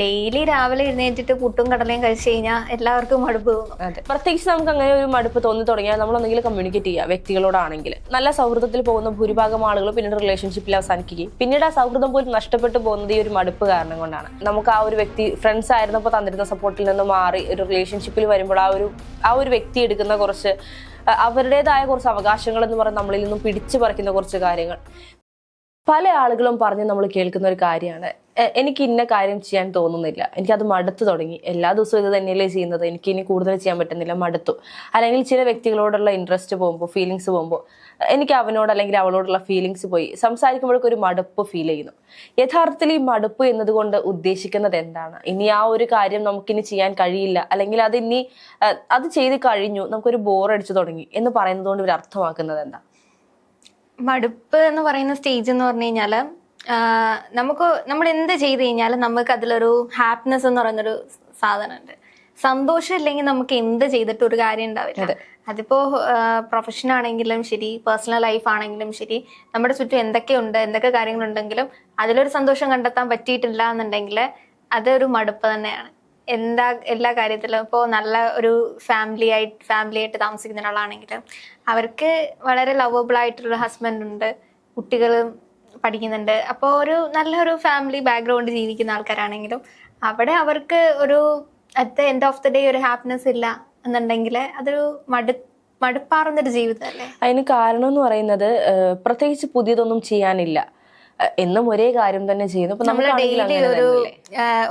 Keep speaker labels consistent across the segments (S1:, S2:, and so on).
S1: Daily രാവിലെ എഴുന്നേറ്റിട്ട് പുട്ടും കടലയും കഴിച്ചു കഴിഞ്ഞാൽ എല്ലാവർക്കും മടുപ്പ് തോന്നും.
S2: പ്രത്യേകിച്ച് നമുക്ക് അങ്ങനെ ഒരു മടുപ്പ് തോന്നി തുടങ്ങിയാൽ നമ്മൾ ഒന്നെങ്കിലും കമ്മ്യൂണിക്കേറ്റ് ചെയ്യുക വ്യക്തികളോടാണെങ്കിൽ. നല്ല സൗഹൃദത്തിൽ പോകുന്ന ഭൂരിഭാഗം ആളുകൾ പിന്നീട് റിലേഷൻഷിപ്പിൽ അവസാനിക്കുകയും. പിന്നീട് ആ സൗഹൃദം പോലും നഷ്ടപ്പെട്ടു പോകുന്നത് ഈ ഒരു മടുപ്പ് കാരണം കൊണ്ടാണ്. നമുക്ക് ആ ഒരു വ്യക്തി ഫ്രണ്ട്സ് ആയിരുന്നപ്പോൾ തന്നിരുന്ന സപ്പോർട്ടിൽ നിന്ന് മാറി ഒരു റിലേഷൻഷിപ്പിൽ വരുമ്പോൾ ആ ഒരു ആ ഒരു വ്യക്തി എടുക്കുന്ന കുറച്ച് അവരുടേതായ കുറച്ച് അവകാശങ്ങൾ എന്ന് പറയുന്നത് നമ്മളിൽ നിന്നും പിടിച്ചു പറിക്കുന്ന കുറച്ച് കാര്യങ്ങൾ. പല ആളുകളും പറഞ്ഞ് നമ്മൾ കേൾക്കുന്ന ഒരു കാര്യമാണ്. എനിക്ക് ഇന്ന കാര്യം ചെയ്യാൻ തോന്നുന്നില്ല. എനിക്കത് മടുത്തു തുടങ്ങി. എല്ലാ ദിവസവും ഇത് തന്നെയല്ലേ ചെയ്യുന്നത്. എനിക്ക് ഇനി കൂടുതൽ ചെയ്യാൻ പറ്റുന്നില്ല. മടുത്തു. അല്ലെങ്കിൽ ചില വ്യക്തികളോടുള്ള ഇൻട്രസ്റ്റ് പോകുമ്പോൾ ഫീലിങ്സ് പോകുമ്പോൾ എനിക്ക് അവനോട് അല്ലെങ്കിൽ അവളോടുള്ള ഫീലിങ്സ് പോയി. സംസാരിക്കുമ്പോഴൊക്കെ ഒരു മടുപ്പ് ഫീൽ ചെയ്യുന്നു. യഥാർത്ഥത്തിൽ ഈ മടുപ്പ് എന്നതുകൊണ്ട് ഉദ്ദേശിക്കുന്നത് എന്താണ്? ഇനി ആ ഒരു കാര്യം നമുക്കിനി ചെയ്യാൻ കഴിയില്ല. അല്ലെങ്കിൽ അത് ഇനി അത് ചെയ്ത് കഴിഞ്ഞു. നമുക്കൊരു ബോർ അടിച്ചു തുടങ്ങി എന്ന് പറയുന്നത് കൊണ്ട് ഇവർ അർത്ഥമാക്കുന്നത് എന്താ?
S1: മടുപ്പ് എന്ന് പറയുന്ന സ്റ്റേജ് എന്ന് പറഞ്ഞു കഴിഞ്ഞാൽ നമുക്ക് നമ്മൾ എന്ത് ചെയ്ത് കഴിഞ്ഞാലും നമുക്ക് അതിലൊരു ഹാപ്പിനെസ് എന്ന് പറയുന്നൊരു സാധനമുണ്ട്. സന്തോഷം ഇല്ലെങ്കിൽ നമുക്ക് എന്ത് ചെയ്തിട്ട് ഒരു കാര്യം ഉണ്ടാവില്ല. അതിപ്പോ പ്രൊഫഷൻ ആണെങ്കിലും ശരി പേഴ്സണൽ ലൈഫ് ആണെങ്കിലും ശരി നമ്മുടെ ചുറ്റും എന്തൊക്കെയുണ്ട് എന്തൊക്കെ കാര്യങ്ങളുണ്ടെങ്കിലും അതിലൊരു സന്തോഷം കണ്ടെത്താൻ പറ്റിയിട്ടില്ല എന്നുണ്ടെങ്കിൽ അതൊരു മടുപ്പ് തന്നെയാണ്. എന്താ എല്ലാ കാര്യത്തിലും ഇപ്പോൾ നല്ല ഒരു ഫാമിലി ആയിട്ട് ഫാമിലി ആയിട്ട് താമസിക്കുന്ന ഒരാളാണെങ്കിലും അവർക്ക് വളരെ ലവബിൾ ആയിട്ടുള്ള ഹസ്ബൻഡ് ഉണ്ട് കുട്ടികളും പഠിക്കുന്നുണ്ട്. അപ്പോൾ ഒരു നല്ലൊരു ഫാമിലി ബാക്ക്ഗ്രൗണ്ട് ജീവിക്കുന്ന ആൾക്കാരാണെങ്കിലും അവിടെ അവർക്ക് ഒരു at the end of the day ഒരു ഹാപ്പിനെസ് ഇല്ല എന്നുണ്ടെങ്കിൽ അതൊരു മടു മടുപ്പാറുന്നൊരു ജീവിതമല്ലേ
S2: അതിന് കാരണം എന്ന് പറയുന്നത് പ്രത്യേകിച്ച് പുതിയതൊന്നും ചെയ്യാനില്ല. എന്നും ഒരേ കാര്യം തന്നെ ചെയ്യുന്നു. ഇപ്പൊ
S1: നമ്മൾ ഡെയിലി ഒരു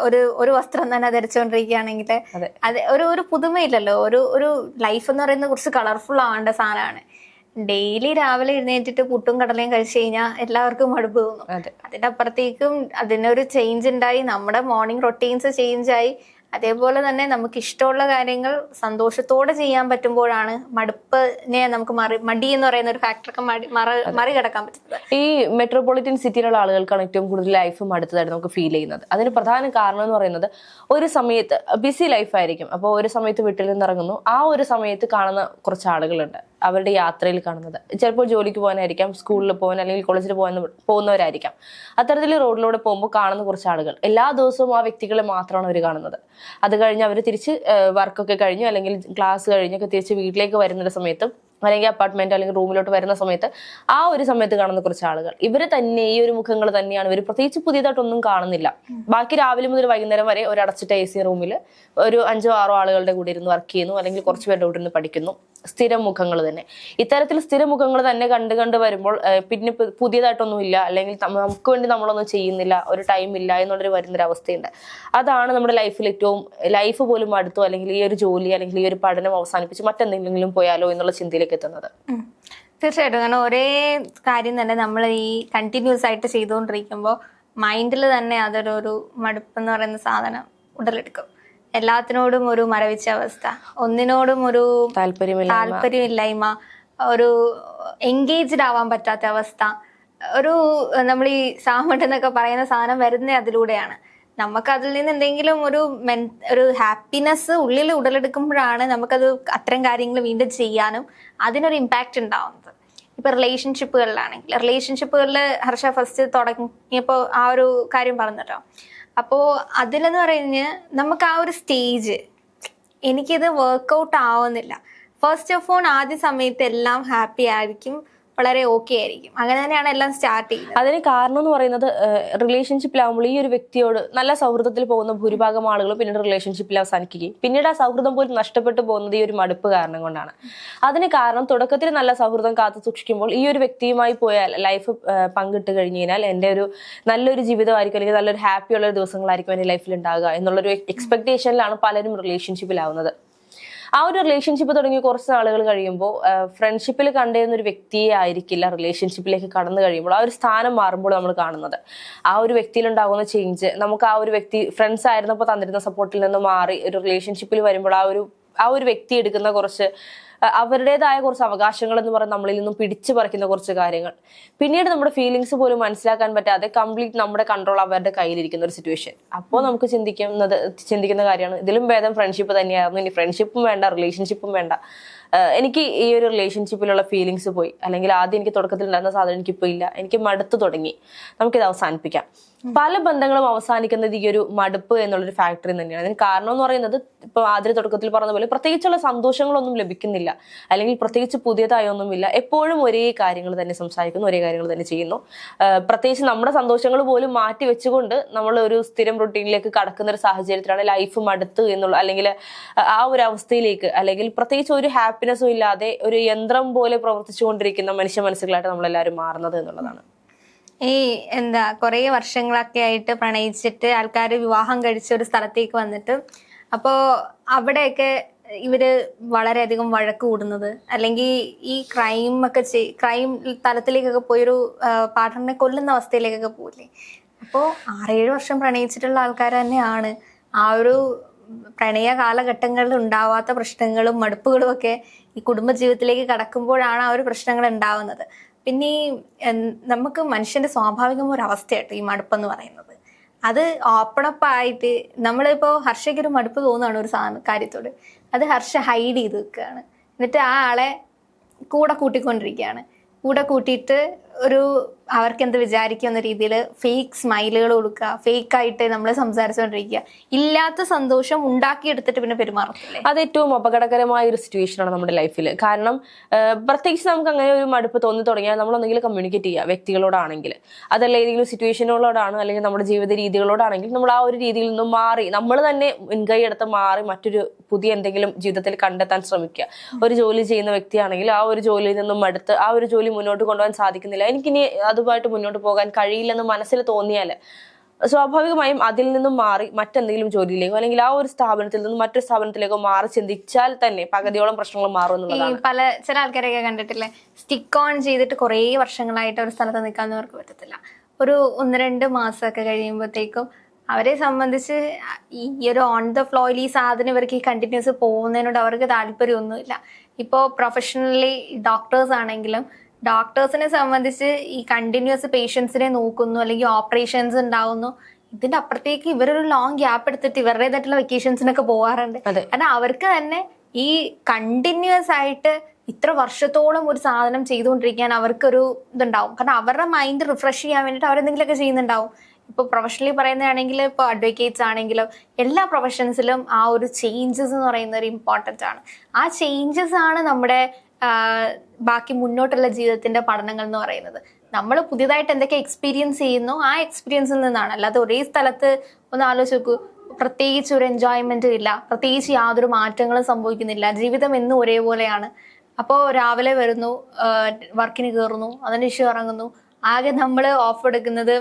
S1: ഒരു ഒരു വസ്ത്രം തന്നെ ധരിച്ചുകൊണ്ടിരിക്കുകയാണെങ്കിൽ
S2: അതെ.
S1: ഒരു ഒരു പുതുമയില്ലല്ലോ. ഒരു ഒരു ലൈഫ് എന്ന് പറയുന്നത് കുറച്ച് കളർഫുൾ ആവേണ്ട സാധനമാണ്. ഡെയിലി രാവിലെ എഴുന്നേറ്റിട്ട് പുട്ടും കടലയും കഴിച്ചു കഴിഞ്ഞാൽ എല്ലാവർക്കും മടുപ്പ് തോന്നും.
S2: അതെ.
S1: അതിന്റെ അപ്പുറത്തേക്കും അതിനൊരു ചേഞ്ച് ഉണ്ടായി. നമ്മുടെ മോർണിംഗ് റൊട്ടീൻസ് ചേഞ്ച് ആയി. അതേപോലെ തന്നെ നമുക്ക് ഇഷ്ടമുള്ള കാര്യങ്ങൾ സന്തോഷത്തോടെ ചെയ്യാൻ പറ്റുമ്പോഴാണ് മടുപ്പിനെ നമുക്ക് മറി മടി എന്ന് പറയുന്ന ഒരു ഫാക്ടറൊക്കെ മറി മറി- മറികടക്കാൻ പറ്റുന്നത്.
S2: ഈ മെട്രോപൊളിറ്റൻ സിറ്റിയിലുള്ള ആളുകൾക്കാണ് ഏറ്റവും കൂടുതൽ ലൈഫ് മടുത്തതായിട്ട് നമുക്ക് ഫീൽ ചെയ്യുന്നത്. അതിന് പ്രധാന കാരണം എന്ന് പറയുന്നത് ഒരു സമയത്ത് ബിസി ലൈഫായിരിക്കും അപ്പോൾ ഒരു സമയത്ത് വീട്ടിൽ നിന്ന് ഇറങ്ങുന്നു. ആ ഒരു സമയത്ത് കാണുന്ന കുറച്ച് ആളുകളുണ്ട്. അവരുടെ യാത്രയിൽ കാണുന്നത്. ചിലപ്പോൾ ജോലിക്ക് പോകാനായിരിക്കാം സ്കൂളിൽ പോകാൻ അല്ലെങ്കിൽ കോളേജിൽ പോകാൻ പോകുന്നവരായിരിക്കാം. അത്തരത്തിൽ റോഡിലൂടെ പോകുമ്പോൾ കാണുന്ന കുറച്ച് ആളുകൾ. എല്ലാ ദിവസവും ആ വ്യക്തികളെ മാത്രമാണ് അവർ കാണുന്നത്. അത് കഴിഞ്ഞ് അവർ തിരിച്ച് വർക്കൊക്കെ കഴിഞ്ഞു അല്ലെങ്കിൽ ക്ലാസ് കഴിഞ്ഞൊക്കെ തിരിച്ച് വീട്ടിലേക്ക് വരുന്ന സമയത്തും അല്ലെങ്കിൽ അപ്പാർട്ട്മെന്റ് അല്ലെങ്കിൽ റൂമിലോട്ട് വരുന്ന സമയത്ത് ആ ഒരു സമയത്ത് കാണുന്ന കുറച്ച് ആളുകൾ. ഇവർ തന്നെ ഈ ഒരു മുഖങ്ങൾ തന്നെയാണ്. ഇവർ പ്രത്യേകിച്ച് പുതിയതായിട്ടൊന്നും കാണുന്നില്ല. ബാക്കി രാവിലെ മുതൽ വൈകുന്നേരം വരെ ഒരു അടച്ചിട്ട എ സി റൂമിൽ ഒരു അഞ്ചോ ആറോ ആളുകളുടെ കൂടെ ഇരുന്ന് വർക്ക് ചെയ്യുന്നു അല്ലെങ്കിൽ കുറച്ച് പേരുടെ കൂടെ ഇരുന്ന് പഠിക്കുന്നു. സ്ഥിരം മുഖങ്ങൾ തന്നെ. ഇത്തരത്തിൽ സ്ഥിര മുഖങ്ങൾ തന്നെ കണ്ട് കണ്ട് വരുമ്പോൾ പിന്നെ പുതിയതായിട്ടൊന്നും ഇല്ല അല്ലെങ്കിൽ നമുക്ക് വേണ്ടി നമ്മളൊന്നും ചെയ്യുന്നില്ല. ഒരു ടൈം ഇല്ല എന്നുള്ളൊരു വരുന്നൊരു അവസ്ഥയുണ്ട് അതാണ് നമ്മുടെ ലൈഫിൽ ഏറ്റവും ലൈഫ് പോലും അടുത്തോ അല്ലെങ്കിൽ ഈ ഒരു ജോലി അല്ലെങ്കിൽ ഈ ഒരു പഠനം അവസാനിപ്പിച്ച് മറ്റെന്തെങ്കിലും പോയാലോ എന്നുള്ള ചിന്തയിലേക്ക് എത്തുന്നത്.
S1: തീർച്ചയായിട്ടും. കാരണം ഒരേ കാര്യം തന്നെ നമ്മൾ ഈ കണ്ടിന്യൂസ് ആയിട്ട് ചെയ്തുകൊണ്ടിരിക്കുമ്പോൾ മൈൻഡിൽ തന്നെ അതൊരു ഒരു മടുപ്പ് എന്ന് പറയുന്ന സാധനം ഉടലെടുക്കും. എല്ലാത്തിനോടും ഒരു മരവിച്ച അവസ്ഥ. ഒന്നിനോടും ഒരു
S2: താല്പര്യമില്ല
S1: താല്പര്യമില്ലായ്മ. ഒരു എൻഗേജ്ഡ് ആവാൻ പറ്റാത്ത അവസ്ഥ. ഒരു നമ്മൾ ഈ സാമട്ട് എന്നൊക്കെ പറയുന്ന സാധനം വരുന്നത് അതിലൂടെയാണ്. നമുക്ക് അതിൽ നിന്ന് എന്തെങ്കിലും ഒരു മെൻ ഒരു ഹാപ്പിനെസ് ഉള്ളിൽ ഉടലെടുക്കുമ്പോഴാണ് നമുക്കത് അത്തരം കാര്യങ്ങൾ വീണ്ടും ചെയ്യാനും അതിനൊരു ഇമ്പാക്റ്റ് ഉണ്ടാവുന്നത്. ഇപ്പൊ റിലേഷൻഷിപ്പുകളിലാണെങ്കിൽ റിലേഷൻഷിപ്പുകളിൽ ഹർഷ ഫസ്റ്റ് തുടങ്ങിയപ്പോൾ ആ ഒരു കാര്യം പറഞ്ഞല്ലോ അപ്പോൾ അതിലെന്ന് പറഞ്ഞ് നമുക്ക് ആ ഒരു സ്റ്റേജ് എനിക്കിത് വർക്കൗട്ട് ആവുന്നില്ല. ഫസ്റ്റ് ഓഫ് ഓൾ ആദ്യ സമയത്ത് എല്ലാം ഹാപ്പി ആയിരിക്കും. വളരെ ഓക്കെ ആയിരിക്കും. അങ്ങനെ തന്നെയാണ് എല്ലാം സ്റ്റാർട്ട് ചെയ്യുന്നത്.
S2: അതിന് കാരണം എന്ന് പറയുന്നത് റിലേഷൻഷിപ്പിലാവുമ്പോൾ ഈ ഒരു വ്യക്തിയോട് നല്ല സൗഹൃദത്തിൽ പോകുന്ന ഭൂരിഭാഗം ആളുകളും പിന്നീട് റിലേഷൻഷിപ്പിൽ അവസാനിക്കുകയും. പിന്നീട് ആ സൗഹൃദം പോലും നഷ്ടപ്പെട്ടു പോകുന്നത് ഈ ഒരു മടുപ്പ് കാരണം കൊണ്ടാണ്. അതിന് കാരണം തുടക്കത്തിൽ നല്ല സൗഹൃദം കാത്തു സൂക്ഷിക്കുമ്പോൾ ഈ ഒരു വ്യക്തിയുമായി പോയാൽ ലൈഫ് പങ്കിട്ട് കഴിഞ്ഞു കഴിഞ്ഞാൽ എന്റെ ഒരു നല്ലൊരു ജീവിതമായിരിക്കും അല്ലെങ്കിൽ നല്ലൊരു ഹാപ്പി ഉള്ള ഒരു ദിവസങ്ങളായിരിക്കും എന്റെ ലൈഫിൽ ഉണ്ടാകുക എന്നുള്ളൊരു എക്സ്പെക്ടേഷനിലാണ് പലരും റിലേഷൻഷിപ്പിലാവുന്നത് ആ ഒരു റിലേഷൻഷിപ്പ് തുടങ്ങി കുറച്ച് നാളുകൾ കഴിയുമ്പോൾ ഫ്രണ്ട്ഷിപ്പിൽ കണ്ടിരുന്ന ഒരു വ്യക്തിയെ ആയിരിക്കില്ല റിലേഷൻഷിപ്പിലേക്ക് കടന്നു കഴിയുമ്പോൾ ആ ഒരു സ്ഥാനം മാറുമ്പോൾ നമ്മൾ കാണുന്നത്. ആ ഒരു വ്യക്തിയിൽ ഉണ്ടാകുന്ന ചേഞ്ച് നമുക്ക് ആ ഒരു വ്യക്തി ഫ്രണ്ട്സ് ആയിരുന്നപ്പോൾ തന്നിരുന്ന സപ്പോർട്ടിൽ നിന്ന് മാറി ഒരു റിലേഷൻഷിപ്പിൽ വരുമ്പോൾ ആ ഒരു ആ ഒരു വ്യക്തി എടുക്കുന്ന കുറച്ച് അവരുടേതായ കുറച്ച് അവകാശങ്ങൾ എന്ന് പറഞ്ഞാൽ നമ്മളിൽ നിന്നും പിടിച്ചു പറിക്കുന്ന കുറച്ച് കാര്യങ്ങൾ. പിന്നീട് നമ്മുടെ ഫീലിങ്സ് പോലും മനസ്സിലാക്കാൻ പറ്റാതെ കംപ്ലീറ്റ് നമ്മുടെ കൺട്രോൾ അവരുടെ കയ്യിലിരിക്കുന്ന ഒരു സിറ്റുവേഷൻ അപ്പോൾ നമുക്ക് ചിന്തിക്കുന്നത് ചിന്തിക്കുന്ന കാര്യമാണ്. ഇതിലും ഭേദം ഫ്രണ്ട്ഷിപ്പ് തന്നെയായിരുന്നു. ഇനി ഫ്രണ്ട്ഷിപ്പും വേണ്ട റിലേഷൻഷിപ്പും വേണ്ട. എനിക്ക് ഈ ഒരു റിലേഷൻഷിപ്പിലുള്ള ഫീലിങ്സ് പോയി. അല്ലെങ്കിൽ ആദ്യം എനിക്ക് തുടക്കത്തിൽ ഉണ്ടായിരുന്ന സാധനം എനിക്കിപ്പോൾ ഇല്ല. എനിക്ക് മടുത്തു തുടങ്ങി. നമുക്കിത് അവസാനിപ്പിക്കാം. പല ബന്ധങ്ങളും അവസാനിക്കുന്നത് ഈ ഒരു മടുപ്പ് എന്നുള്ളൊരു ഫാക്ടറി തന്നെയാണ്. അതിന് കാരണം എന്ന് പറയുന്നത് ഇപ്പൊ ആദ്യ തുടക്കത്തിൽ പറഞ്ഞ പോലെ പ്രത്യേകിച്ചുള്ള സന്തോഷങ്ങളൊന്നും ലഭിക്കുന്നില്ല. അല്ലെങ്കിൽ പ്രത്യേകിച്ച് പുതിയതായൊന്നുമില്ല. എപ്പോഴും ഒരേ കാര്യങ്ങൾ തന്നെ സംസാരിക്കുന്നു ഒരേ കാര്യങ്ങൾ തന്നെ ചെയ്യുന്നു. പ്രത്യേകിച്ച് നമ്മുടെ സന്തോഷങ്ങൾ പോലും മാറ്റി വെച്ചുകൊണ്ട് നമ്മൾ ഒരു സ്ഥിരം റൊട്ടീനിലേക്ക് കടക്കുന്ന ഒരു സാഹചര്യത്തിലാണ് ലൈഫ് മടുത്ത് എന്നുള്ള അല്ലെങ്കിൽ ആ ഒരു അവസ്ഥയിലേക്ക് അല്ലെങ്കിൽ പ്രത്യേകിച്ച് ഒരു ഹാപ്പിനെസ്സും ഇല്ലാതെ ഒരു യന്ത്രം പോലെ പ്രവർത്തിച്ചുകൊണ്ടിരിക്കുന്ന മനുഷ്യ മനസ്സുകളായിട്ട് നമ്മളെല്ലാവരും മാറുന്നത് എന്നുള്ളതാണ്.
S1: ഈ എന്താ കുറേ വർഷങ്ങളൊക്കെ ആയിട്ട് പ്രണയിച്ചിട്ട് ആൾക്കാർ വിവാഹം കഴിച്ച ഒരു സ്ഥലത്തേക്ക് വന്നിട്ട് അപ്പോ അവിടെയൊക്കെ ഇവർ വളരെയധികം വഴക്ക് കൂടുന്നത്? അല്ലെങ്കിൽ ഈ ക്രൈം ഒക്കെ ചെയ് ക്രൈം തലത്തിലേക്കൊക്കെ പോയൊരു പാർട്ട്ണറിനെ കൊല്ലുന്ന അവസ്ഥയിലേക്കൊക്കെ പോകില്ലേ അപ്പോൾ ആറേഴ് വർഷം പ്രണയിച്ചിട്ടുള്ള ആൾക്കാർ തന്നെയാണ്. ആ ഒരു പ്രണയ കാലഘട്ടങ്ങളിൽ ഉണ്ടാവാത്ത പ്രശ്നങ്ങളും മടുപ്പുകളും ഒക്കെ ഈ കുടുംബ ജീവിതത്തിലേക്ക് കടക്കുമ്പോഴാണ് ആ ഒരു പ്രശ്നങ്ങൾ ഉണ്ടാവുന്നത്. പിന്നെ നമുക്ക് മനുഷ്യന്റെ സ്വാഭാവികമായ ഒരു അവസ്ഥയായിട്ട് ഈ മടുപ്പെന്ന് പറയുന്നത്. അത് ഓപ്പണപ്പ് ആയിട്ട് നമ്മളിപ്പോ ഹർഷയ്ക്ക് ഒരു മടുപ്പ് തോന്നുകയാണ് ഒരു സാധന കാര്യത്തോട്. അത് ഹർഷ ഹൈഡ് ചെയ്ത് വെക്കുകയാണ് എന്നിട്ട് ആ ആളെ കൂടെ കൂട്ടിക്കൊണ്ടിരിക്കുകയാണ്. കൂടെ കൂട്ടിയിട്ട് ഒരു അവർക്ക് എന്ത് വിചാരിക്കുന്ന രീതിയിൽ ഫേക്ക് സ്മൈലുകൾ കൊടുക്കുക ഫേക്ക് ആയിട്ട് നമ്മൾ സംസാരിച്ചുകൊണ്ടിരിക്കുക ഇല്ലാത്ത സന്തോഷം ഉണ്ടാക്കിയെടുത്തിട്ട് പിന്നെ പെരുമാറത്തില്ലേ?
S2: അത് ഏറ്റവും അപകടകരമായ ഒരു സിറ്റുവേഷൻ ആണ് നമ്മുടെ ലൈഫിൽ കാരണം പ്രത്യേകിച്ച് നമുക്ക് അങ്ങനെ ഒരു മടുപ്പ് തോന്നി തുടങ്ങിയാൽ നമ്മൾ ഒന്നെങ്കിലും കമ്മ്യൂണിക്കേറ്റ് ചെയ്യുക വ്യക്തികളോടാണെങ്കിൽ. അതല്ല ഏതെങ്കിലും സിറ്റുവേഷനുകളോടാണ് അല്ലെങ്കിൽ നമ്മുടെ ജീവിത രീതികളോടാണെങ്കിൽ നമ്മൾ ആ ഒരു രീതിയിൽ നിന്നും മാറി നമ്മൾ തന്നെ മുൻകൈ എടുത്ത് മാറി മറ്റൊരു പുതിയ എന്തെങ്കിലും ജീവിതത്തിൽ കണ്ടെത്താൻ ശ്രമിക്കുക. ഒരു ജോലി ചെയ്യുന്ന വ്യക്തിയാണെങ്കിൽ ആ ഒരു ജോലിയിൽ നിന്നും അടുത്ത് ആ ഒരു ജോലി മുന്നോട്ട് കൊണ്ടുപോകാൻ സാധിക്കുന്നില്ല. എനിക്കിനി അതുമായിട്ട് മുന്നോട്ട് പോകാൻ കഴിയില്ലെന്ന് മനസ്സിൽ തോന്നിയാൽ സ്വാഭാവികമായും അതിൽ നിന്നും മാറി മറ്റെന്തെങ്കിലും ജോലിയിലേക്കോ അല്ലെങ്കിൽ ആ ഒരു സ്ഥാപനത്തിൽ നിന്നും മറ്റൊരു സ്ഥാപനത്തിലേക്കോ മാറി ചിന്തിച്ചാൽ തന്നെ പകുതിയോളം പ്രശ്നങ്ങൾ മാറും
S1: പല ചില ആൾക്കാരെയൊക്കെ കണ്ടിട്ടില്ലേ? സ്റ്റിക്ക് ഓൺ ചെയ്തിട്ട് കുറേ വർഷങ്ങളായിട്ട് ഒരു സ്ഥലത്ത് നിൽക്കാൻ അവർക്ക് പറ്റത്തില്ല. ഒരു ഒന്ന് രണ്ട് മാസമൊക്കെ കഴിയുമ്പോഴത്തേക്കും അവരെ സംബന്ധിച്ച് ഈ ഒരു ഓൺ ദ ഫ്ലോയിൽ ഈ സാധനം ഇവർക്ക് ഈ കണ്ടിന്യൂസ് പോകുന്നതിനോട് അവർക്ക് താല്പര്യമൊന്നുമില്ല. ഇപ്പോൾ പ്രൊഫഷണലി ഡോക്ടേഴ്സ് ആണെങ്കിലും ഡോക്ടേഴ്സിനെ സംബന്ധിച്ച് ഈ കണ്ടിന്യൂസ് പേഷ്യൻസിനെ നോക്കുന്നു അല്ലെങ്കിൽ ഓപ്പറേഷൻസ് ഉണ്ടാവുന്നു. ഇതിന്റെ അപ്പുറത്തേക്ക് ഇവരൊരു ലോങ് ഗ്യാപ്പ് എടുത്തിട്ട് ഇവരുടേതായിട്ടുള്ള വെക്കേഷൻസിനൊക്കെ പോകാറുണ്ട്.
S2: അതെ.
S1: കാരണം അവർക്ക് തന്നെ ഈ കണ്ടിന്യൂസ് ആയിട്ട് ഇത്ര വർഷത്തോളം ഒരു സാധനം ചെയ്തുകൊണ്ടിരിക്കാൻ അവർക്കൊരു ഇതുണ്ടാവും. കാരണം അവരുടെ മൈൻഡ് റിഫ്രഷ് ചെയ്യാൻ വേണ്ടിയിട്ട് അവരെന്തെങ്കിലുമൊക്കെ ചെയ്യുന്നുണ്ടാവും. ഇപ്പൊ പ്രൊഫഷണലി പറയുന്നതാണെങ്കിൽ ഇപ്പോൾ അഡ്വക്കേറ്റ്സ് ആണെങ്കിലും എല്ലാ പ്രൊഫഷൻസിലും ആ ഒരു ചേഞ്ചസ് എന്ന് പറയുന്ന ഒരു ഇമ്പോർട്ടന്റ് ആണ്. ആ ചേഞ്ചസ് ആണ് നമ്മുടെ ബാക്കി മുന്നോട്ടുള്ള ജീവിതത്തിന്റെ പഠനങ്ങൾ എന്ന് പറയുന്നത്. നമ്മൾ പുതിയതായിട്ട് എന്തൊക്കെ എക്സ്പീരിയൻസ് ചെയ്യുന്നു ആ എക്സ്പീരിയൻസിൽ നിന്നാണ്. അല്ലാതെ ഒരേ സ്ഥലത്ത് ഒന്ന് ആലോചിച്ച് നോക്കൂ. പ്രത്യേകിച്ച് ഒരു എൻജോയ്മെന്റ് ഇല്ല. പ്രത്യേകിച്ച് യാതൊരു മാറ്റങ്ങളും സംഭവിക്കുന്നില്ല. ജീവിതം എന്നും ഒരേപോലെയാണ്. അപ്പോൾ രാവിലെ വരുന്നു വർക്കിന് കയറുന്നു അതിനുശേഷം ഇറങ്ങുന്നു. ആകെ നമ്മൾ ഓഫ് എടുക്കുന്നത്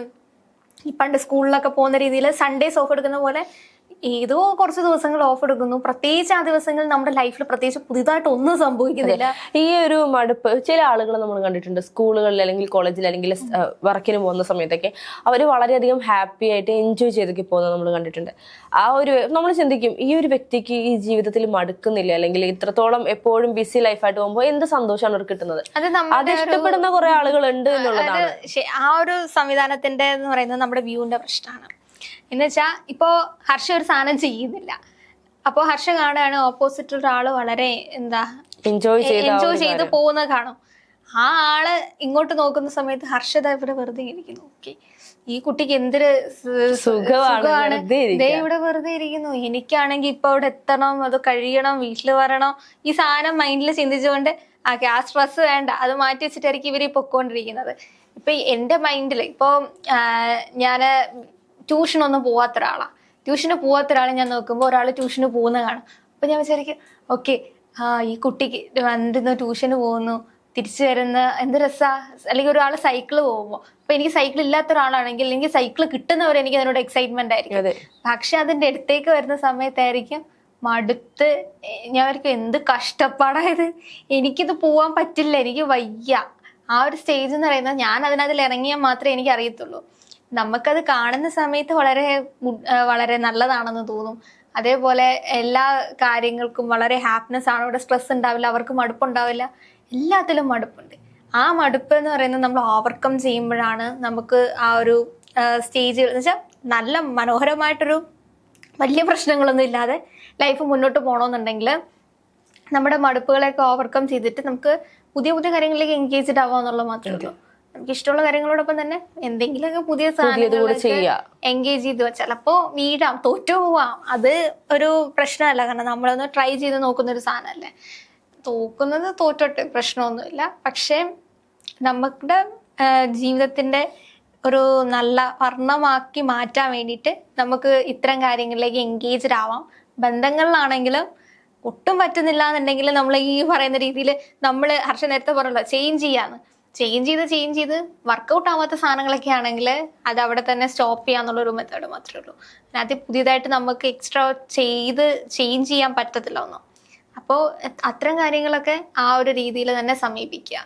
S1: പണ്ട് സ്കൂളിലൊക്കെ പോകുന്ന രീതിയിൽ സൺഡേസ് ഓഫ് എടുക്കുന്ന പോലെ ഏതോ കുറച്ച് ദിവസങ്ങൾ ഓഫ് എടുക്കുന്നു. പ്രത്യേകിച്ച് ആ ദിവസങ്ങളിൽ നമ്മുടെ ലൈഫിൽ പ്രത്യേകിച്ച് പുതിയതായിട്ട് ഒന്നും സംഭവിക്കുന്നില്ല.
S2: ഈ ഒരു മടുപ്പ് ചില ആളുകൾ നമ്മൾ കണ്ടിട്ടുണ്ട് സ്കൂളുകളിൽ അല്ലെങ്കിൽ കോളേജിൽ അല്ലെങ്കിൽ വർക്കിന് പോകുന്ന സമയത്തൊക്കെ അവർ വളരെയധികം ഹാപ്പി ആയിട്ട് എൻജോയ് ചെയ്തൊക്കെ പോകുന്നത് നമ്മൾ കണ്ടിട്ടുണ്ട്. ആ ഒരു നമ്മൾ ചിന്തിക്കും ഈ ഒരു വ്യക്തിക്ക് ഈ ജീവിതത്തിൽ മടുക്കുന്നില്ല അല്ലെങ്കിൽ ഇത്രത്തോളം എപ്പോഴും ബിസി ലൈഫായിട്ട് പോകുമ്പോൾ എന്ത് സന്തോഷമാണ് അവർക്ക് കിട്ടുന്നത്?
S1: അത്
S2: ഇഷ്ടപ്പെടുന്ന കുറെ ആളുകൾ ഉണ്ട് എന്നുള്ളതാണ്.
S1: ആ ഒരു സംവിധാനത്തിന്റെ എന്ന് പറയുന്നത് നമ്മുടെ വ്യൂവിന്റെ പ്രശ്നമാണ്. എന്ന് വെച്ചാൽ ഇപ്പോ ഹർഷ ഒരു സാധനം ചെയ്യുന്നില്ല. അപ്പോൾ ഹർഷ കാണുകയാണ് ഓപ്പോസിറ്റ് ഒരാൾ വളരെ എന്താ
S2: എൻജോയ് ചെയ്ത
S1: എൻജോയ് ചെയ്ത് പോകുന്നത് കാണും. ആ ആൾ ഇങ്ങോട്ട് നോക്കുന്ന സമയത്ത് ഹർഷത ഇവിടെ വെറുതെ ഇരിക്കുന്നു. ഓക്കെ. ഈ കുട്ടിക്ക് എന്തൊരു
S2: സുഖമാണ്,
S1: സുഖമാണ്. ദേ ഇവിടെ വെറുതെ ഇരിക്കുന്നു. എനിക്കാണെങ്കിൽ ഇപ്പൊ അവിടെ എത്തണം അത് കഴിയണം വീട്ടിൽ വരണം. ഈ സാധനം മൈൻഡിൽ ചിന്തിച്ചുകൊണ്ട് ആ ആ സ്ട്രെസ് വേണ്ട. അത് മാറ്റി വെച്ചിട്ടായിരിക്കും ഇവർ ഈ പൊക്കോണ്ടിരിക്കുന്നത്. ഇപ്പൊ എന്റെ മൈൻഡിൽ ഇപ്പൊ ഞാൻ ട്യൂഷനൊന്നും പോവാത്ത ഒരാളാണ് ട്യൂഷന് പോവാത്ത ഒരാളെ ഞാൻ നോക്കുമ്പോൾ ഒരാൾ ട്യൂഷന് പോകുന്ന കാണും. അപ്പം ഞാൻ വിചാരിക്കും ഓക്കെ ആ ഈ കുട്ടിക്ക് വന്നിരുന്നു ട്യൂഷന് പോകുന്നു. തിരിച്ചു വരുന്ന എന്ത് രസാ? അല്ലെങ്കിൽ ഒരാൾ സൈക്കിൾ പോകുമ്പോൾ അപ്പൊ എനിക്ക് സൈക്കിൾ ഇല്ലാത്ത ഒരാളാണെങ്കിൽ അല്ലെങ്കിൽ സൈക്കിൾ കിട്ടുന്നവർ എനിക്ക് അതിനോട് എക്സൈറ്റ്മെന്റ് ആയിരിക്കും. പക്ഷേ അതിന്റെ അടുത്തേക്ക് വരുന്ന സമയത്തായിരിക്കും മടുത്ത് ഞാൻ അവർക്ക് എന്ത് കഷ്ടപ്പാടായത് എനിക്കിത് പോവാൻ പറ്റില്ല. എനിക്ക് വയ്യ. ആ ഒരു സ്റ്റേജ് എന്ന് പറയുന്നത് ഞാൻ അതിനകത്തിൽ ഇറങ്ങിയാൽ മാത്രമേ എനിക്ക് അറിയത്തുള്ളൂ നമുക്കത് കാണുന്ന സമയത്ത് വളരെ വളരെ നല്ലതാണെന്ന് തോന്നും. അതേപോലെ എല്ലാ കാര്യങ്ങൾക്കും വളരെ ഹാപ്പിനെസ് ആണ്. അവിടെ സ്ട്രെസ് ഉണ്ടാവില്ല അവർക്ക് മടുപ്പുണ്ടാവില്ല. എല്ലാത്തിലും മടുപ്പുണ്ട്. ആ മടുപ്പ് എന്ന് പറയുന്നത് നമ്മൾ ഓവർകം ചെയ്യുമ്പോഴാണ് നമുക്ക് ആ ഒരു സ്റ്റേജ് എന്ന് വെച്ചാൽ നല്ല മനോഹരമായിട്ടൊരു വലിയ പ്രശ്നങ്ങളൊന്നും ഇല്ലാതെ ലൈഫ് മുന്നോട്ട് പോകണമെന്നുണ്ടെങ്കിൽ നമ്മുടെ മടുപ്പുകളെയൊക്കെ ഓവർകം ചെയ്തിട്ട് നമുക്ക് പുതിയ പുതിയ കാര്യങ്ങളിലേക്ക് എൻഗേജ്ഡ് ആവാന്നുള്ളത് മാത്രമേ ഉള്ളൂ. നമുക്ക് ഇഷ്ടമുള്ള കാര്യങ്ങളോടൊപ്പം തന്നെ എന്തെങ്കിലുമൊക്കെ പുതിയ
S2: സാധനങ്ങൾ
S1: എൻഗേജ് ചെയ്ത് ചിലപ്പോ വീഴാം തോറ്റു പോവാം. അത് ഒരു പ്രശ്നമല്ല. കാരണം നമ്മളൊന്ന് ട്രൈ ചെയ്ത് നോക്കുന്ന ഒരു സാധനമല്ലേ. തോക്കുന്നത് തോറ്റോട്ടെ പ്രശ്നമൊന്നുമില്ല. പക്ഷേ നമ്മുടെ ജീവിതത്തിന്റെ ഒരു നല്ല വർണമാക്കി മാറ്റാൻ വേണ്ടിയിട്ട് നമുക്ക് ഇത്തരം കാര്യങ്ങളിലേക്ക് എൻഗേജ്ഡ് ആവാം. ബന്ധങ്ങളിലാണെങ്കിലും ഒട്ടും പറ്റുന്നില്ല എന്നുണ്ടെങ്കിൽ നമ്മൾ ഈ പറയുന്ന രീതിയിൽ നമ്മൾ ഹർഷ നേരത്തെ പറഞ്ഞല്ലോ ചേഞ്ച് ചെയ്യാന്ന്. ചേഞ്ച് ചെയ്ത് ചേഞ്ച് ചെയ്ത് വർക്കൗട്ട് ആവാത്ത സാധനങ്ങളൊക്കെ ആണെങ്കിൽ അത് അവിടെ തന്നെ സ്റ്റോപ്പ് ചെയ്യാന്നുള്ള ഒരു മെത്തേഡ് മാത്രമേ ഉള്ളൂ. അതിനകത്ത് പുതിയതായിട്ട് നമുക്ക് എക്സ്ട്രാ ചെയ്ത് ചേഞ്ച് ചെയ്യാൻ പറ്റത്തില്ല ഒന്നും. അപ്പോൾ അത്തരം കാര്യങ്ങളൊക്കെ ആ ഒരു രീതിയിൽ തന്നെ സമീപിക്കുക.